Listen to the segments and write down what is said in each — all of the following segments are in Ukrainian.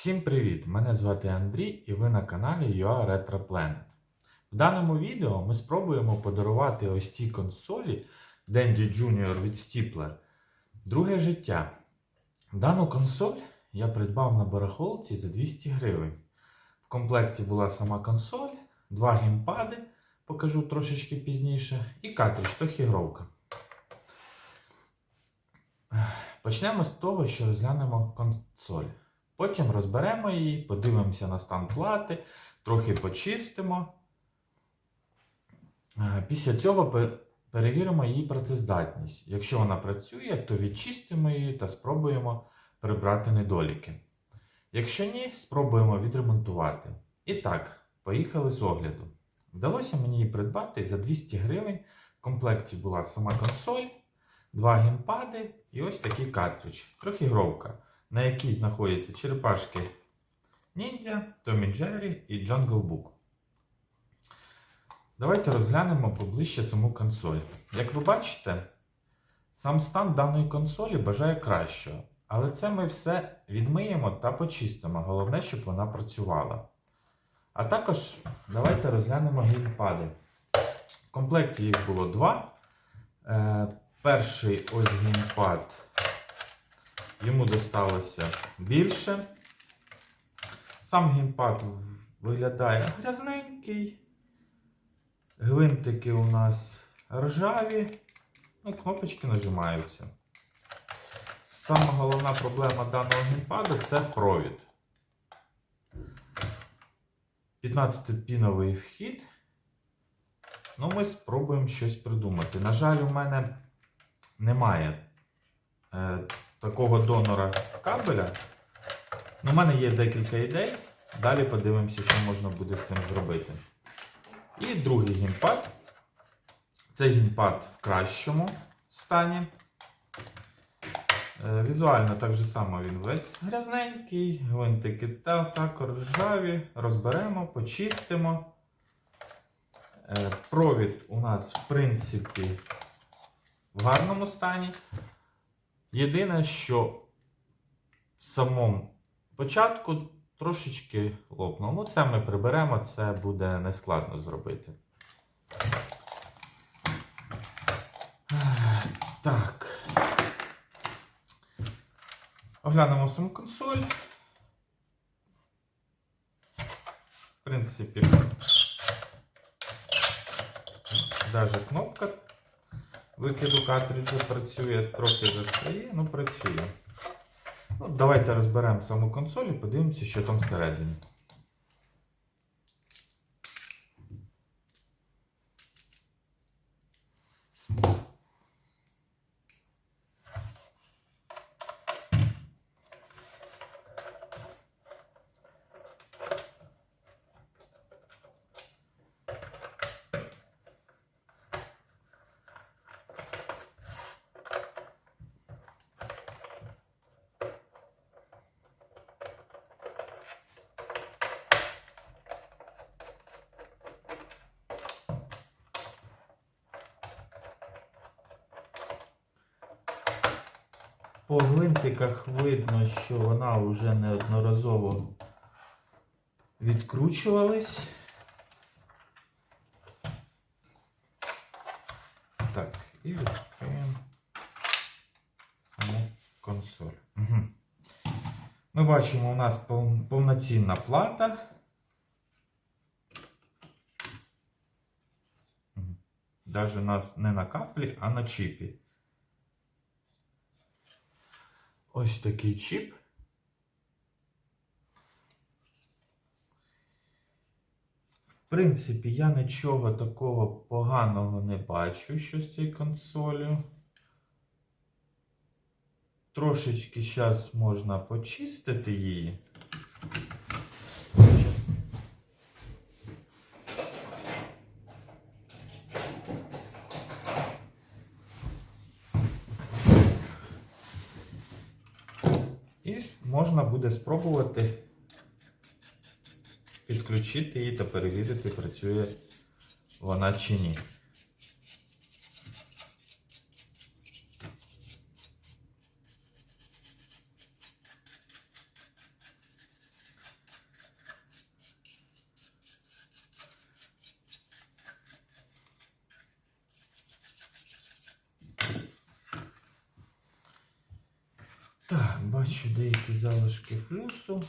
Всім привіт! Мене звати Андрій і ви на каналі UA Retro Planet. В даному відео ми спробуємо подарувати ось цій консолі Dendy Junior від Stipler друге життя. Дану консоль я придбав на барахолці за 200 гривень. В комплекті була сама консоль, два геймпади, покажу трошечки пізніше, і картридж трохігровка. Почнемо з того, що розглянемо консоль. Потім розберемо її, подивимося на стан плати, трохи почистимо. Е, Після цього перевіримо її працездатність. Якщо вона працює, то відчистимо її та спробуємо прибрати недоліки. Якщо ні, спробуємо відремонтувати. І так, поїхали з огляду. Вдалося мені її придбати за 200 гривень. В комплекті була сама консоль, два геймпади і ось такий картридж, трохігровка на якій знаходяться черепашки Ніндзя, Томі Джері і Jungle Book. Давайте розглянемо поближче саму консоль. Як ви бачите, сам стан даної консолі бажає кращого. Але це ми все відмиємо та почистимо. Головне, щоб вона працювала. А також давайте розглянемо геймпади. В комплекті їх було два. Е, перший ось геймпад йому досталося більше. Сам геймпад виглядає грязненький. Гвинтики у нас ржаві. Ну, кнопочки нажимаються. Сама головна проблема даного геймпаду це провід. 15-піновий вхід. Ну, ми спробуємо щось придумати. На жаль, у мене немає е, такого донора кабеля. Ну, У мене є декілька ідей. Далі подивимося, що можна буде з цим зробити. І другий геймпад. Це геймпад в кращому стані. Е, Візуально так же само він весь грязненький, гвинтики та так ржаві. Розберемо, почистимо. Е, Провід у нас, в принципі, в гарному стані. Єдине, що в самому початку трошечки лопнув. Ну, це ми приберемо, це буде нескладно зробити. Так. Оглянемо саму консоль. В принципі, навіть кнопка викиду картриджу працює, трохи застає, ну працює. Ну, давайте розберемо саму консоль і подивимося, що там всередині. По гвинтиках видно, що вона вже неодноразово відкручувалась. Так, і відкриємо саму консоль. Угу. Ми бачимо, у нас пов- повноцінна плата. Даже у нас не на каплі, а на чіпі. Ось такий чіп. В принципі, я нічого такого поганого не бачу, що з цією консолі. Трошечки зараз можна почистити її. І с- можна буде спробувати підключити її та перевірити, працює вона чи ні. Так, бачу деякі залишки флюсу.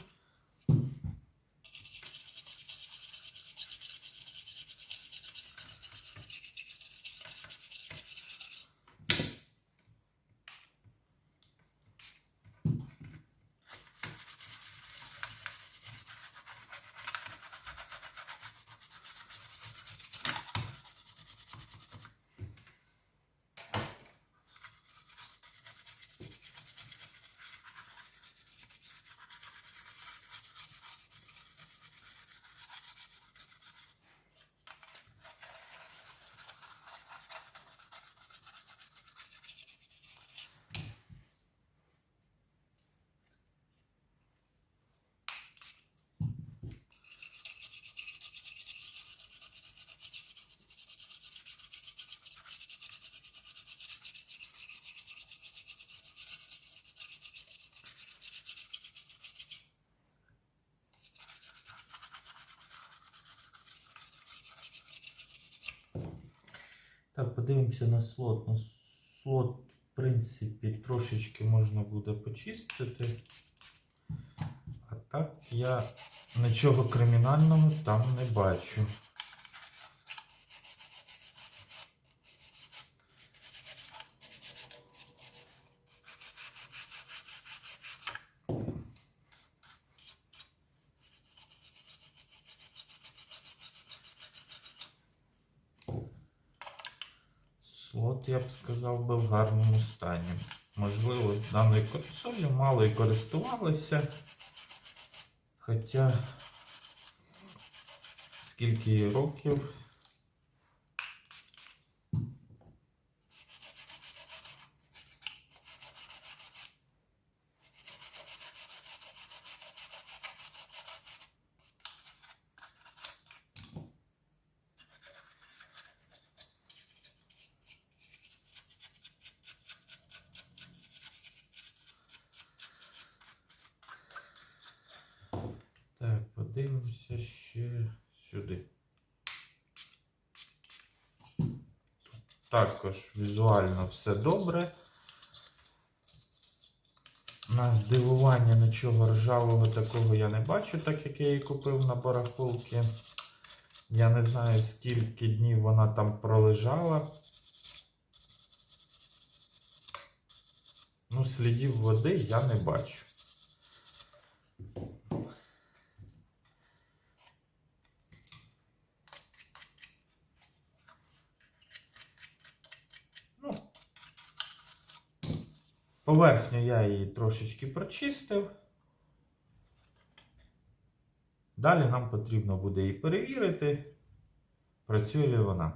Так, подивимося на слот. На слот, в принципі, трошечки можна буде почистити. А так я нічого кримінального там не бачу. Слот, я б сказав, би в гарному стані. Можливо, даною консолью мало і користувалися. Хоча скільки років. Так, подивимося ще сюди. Також візуально все добре. На здивування нічого ржавого такого я не бачу, так як я її купив на барахолці. Я не знаю, скільки днів вона там пролежала. Ну, слідів води я не бачу. Поверхню я її трошечки прочистив. Далі нам потрібно буде її перевірити, працює вона.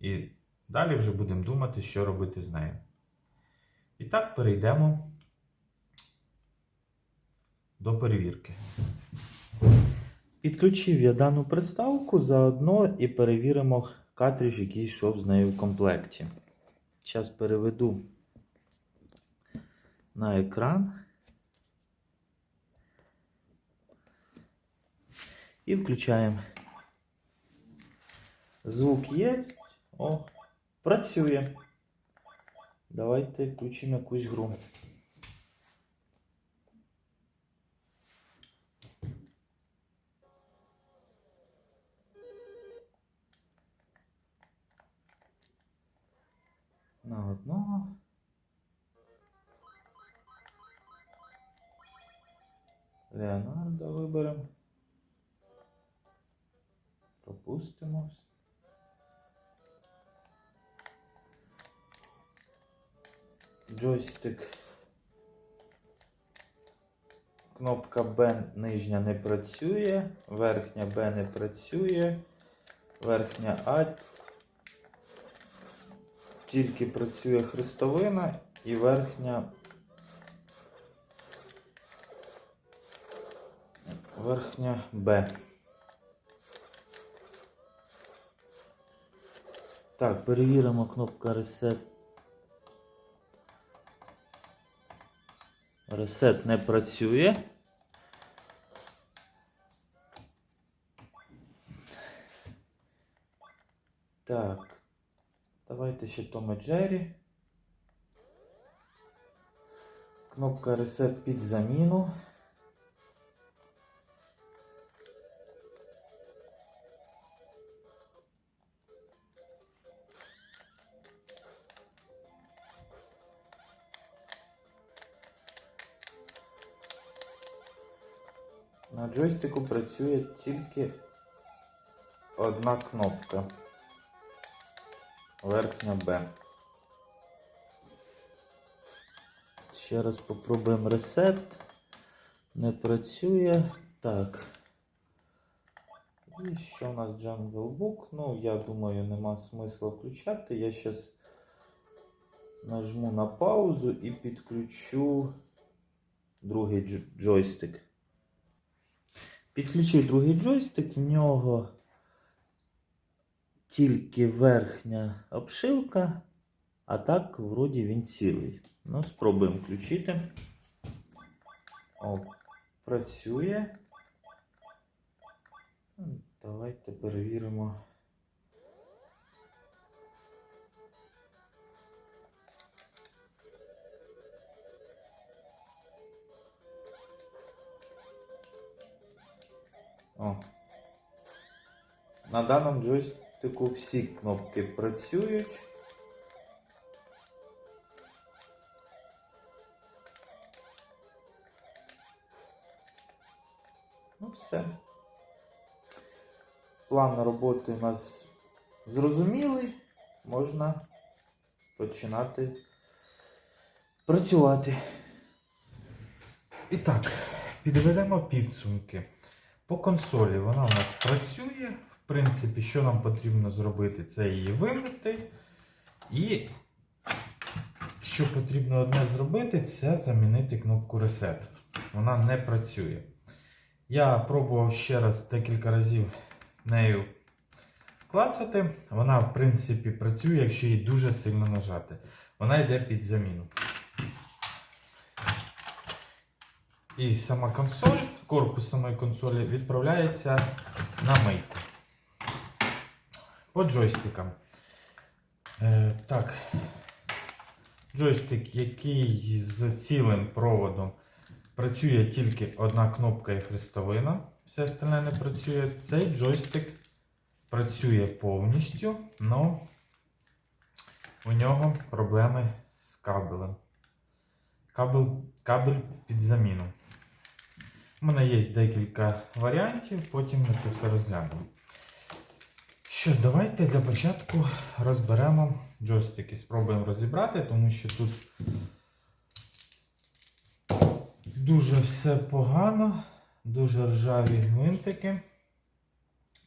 І далі вже будемо думати, що робити з нею. І так перейдемо до перевірки. Підключив я дану приставку заодно і перевіримо картридж, який йшов з нею в комплекті. Зараз переведу на екран. І включаємо. Звук є. О, працює. Давайте включимо якусь гру. На одного. Леонардо виберемо. Пропустимо. Джойстик. Кнопка Б нижня не працює, верхня Б не працює, верхня А тільки працює хрестовина і верхня. Верхня Б. Так, перевіримо кнопка Reset. Reset не працює. Так. Давайте ще Том Джері. Кнопка Reset під заміну. На джойстику працює тільки одна кнопка. Верхня Б. Ще раз попробуємо ресет. Не працює. Так. І що у нас Jungle Book? Ну, я думаю, нема смисла включати. Я зараз нажму на паузу і підключу другий джойстик. Підключив другий джойстик, в нього тільки верхня обшивка, а так, вроді він цілий. Ну, спробуємо включити. О, працює. Давайте перевіримо. На даному джойстику всі кнопки працюють. Ну, все. План роботи у нас зрозумілий. Можна починати працювати. І так, підведемо підсумки. По консолі вона у нас працює. В принципі, що нам потрібно зробити, це її вимити. І що потрібно одне зробити, це замінити кнопку Reset. Вона не працює. Я пробував ще раз декілька разів нею клацати. Вона, в принципі, працює, якщо її дуже сильно нажати. Вона йде під заміну. І сама консоль, корпус самої консолі відправляється на мийку. По джойстикам. Е, так. Джойстик, який з цілим проводом працює тільки одна кнопка і хрестовина. Все остальне не працює. Цей джойстик працює повністю, але у нього проблеми з кабелем. Кабель, кабель під заміну. У мене є декілька варіантів, потім ми це все розглянемо. Що, давайте для початку розберемо джойстики, спробуємо розібрати, тому що тут дуже все погано, дуже ржаві гвинтики.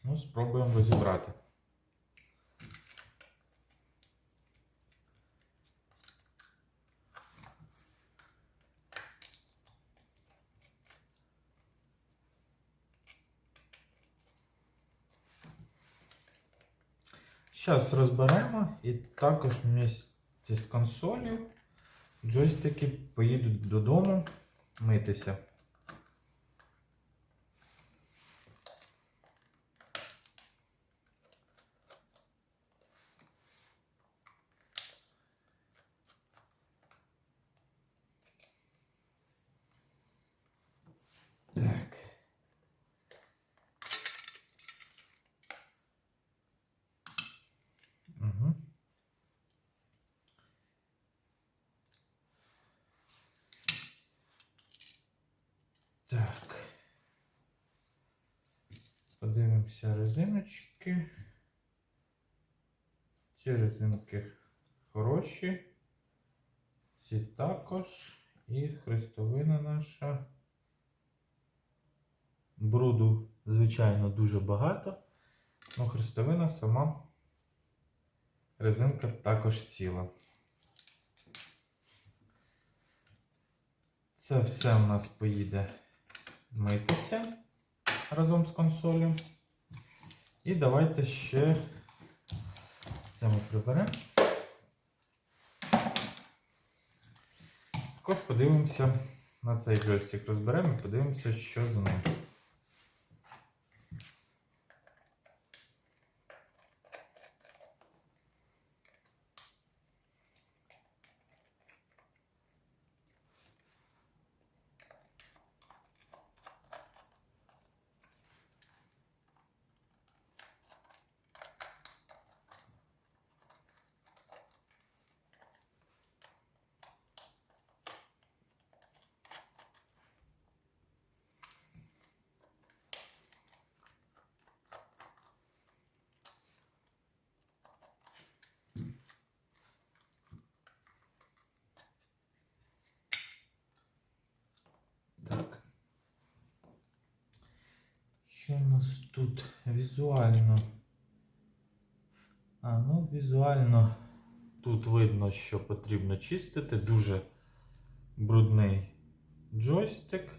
Ну, спробуємо розібрати. Зараз розберемо і також місці з консолі джойстики поїдуть додому митися. Так. Угу. Так. Подивимося резиночки. Ці резинки хороші. Ці також. І хрестовина наша. Бруду, звичайно, дуже багато. Ну, хрестовина сама. Резинка також ціла. Це все у нас поїде митися разом з консолью. І давайте ще це ми приберемо. Також подивимося на цей джойстик, розберемо і подивимося, що з ним. Що в нас тут візуально? А, ну, візуально тут видно, що потрібно чистити. Дуже брудний джойстик.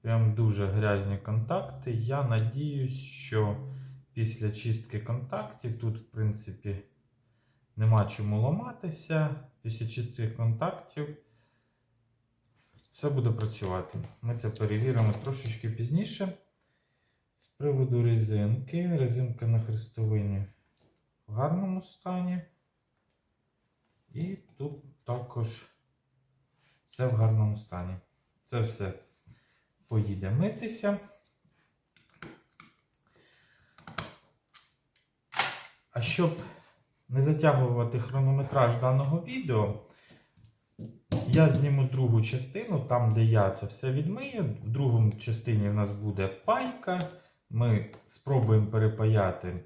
Прям дуже грязні контакти. Я надіюсь, що після чистки контактів тут, в принципі, нема чому ламатися. Після чистки контактів все буде працювати. Ми це перевіримо трошечки пізніше. З приводу резинки. Резинка на хрестовині в гарному стані. І тут також все в гарному стані. Це все поїде митися. А щоб не затягувати хронометраж даного відео, я зніму другу частину, там, де я це все відмию. В другому частині в нас буде пайка. Ми спробуємо перепаяти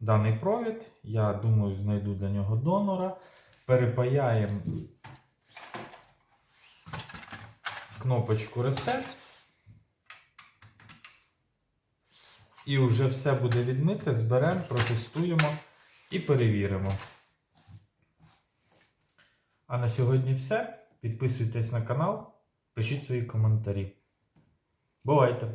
даний провід. Я думаю, знайду для нього донора. Перепаяємо кнопочку Reset. І вже все буде відмите, зберемо, протестуємо і перевіримо. А на сьогодні все. Підписуйтесь на канал, пишіть свої коментарі. Бувайте!